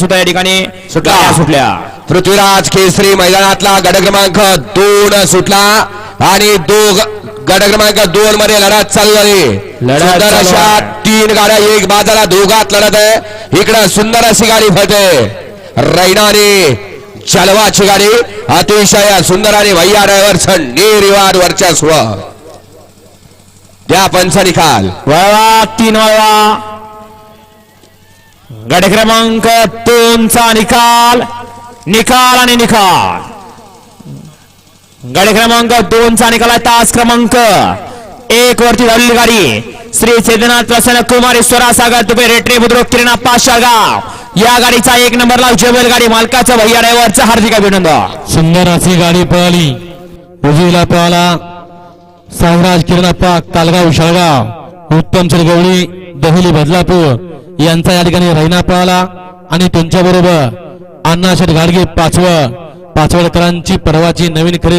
सुद्धा या ठिकाणी. सुटला. गाड्या सुटल्या. पृथ्वीराज केसरी मैदानातला गड क्रमांक दोन सुटला आणि दोघ गड क्रमांक दोन मध्ये लढत चालू झाली लढत सुंदर अशा. तीन गाड्या एक बाजाला दोघात लढत आहे. इकडं सुंदर अशी गाडी फळते रैनाने चलवाची गाडी. अतिशय सुंदर आणि भैया ड्रायव्हरचं निर्विवाद वर्चस्व. द्या पंच निकाल. वळवा तीन वळवा. गड क्रमांक दोनचा निकाल. निकाल आणि निकाल. गड क्रमांक दोनचा निकाल आहे तास क्रमांक. एक वरती धावलेली गाडी. श्री चैतन्यनाथ प्रसन्न कुमार सागर तुपे रेटरे बुद्रुक किरणा पाशाळगाव या गाडीचा एक नंबरला जेवेल गाडी मालकाचा भैया ड्रायव्हरचा हार्दिक अभिनंदन. सुंदर अशी गाडी पळाली. उजवीला पळाला सावराज किर्णप्पा तालगाव शाळगाव. उत्तम गवळी दहली बदलापूर. यांचा या ठिकाणी रहिना पळाला. आणि त्यांच्याबरोबर अण्णा अण्णाशेठ गाडगे पाचवं पाचवडकरांची परवाची नवीन खरेदी.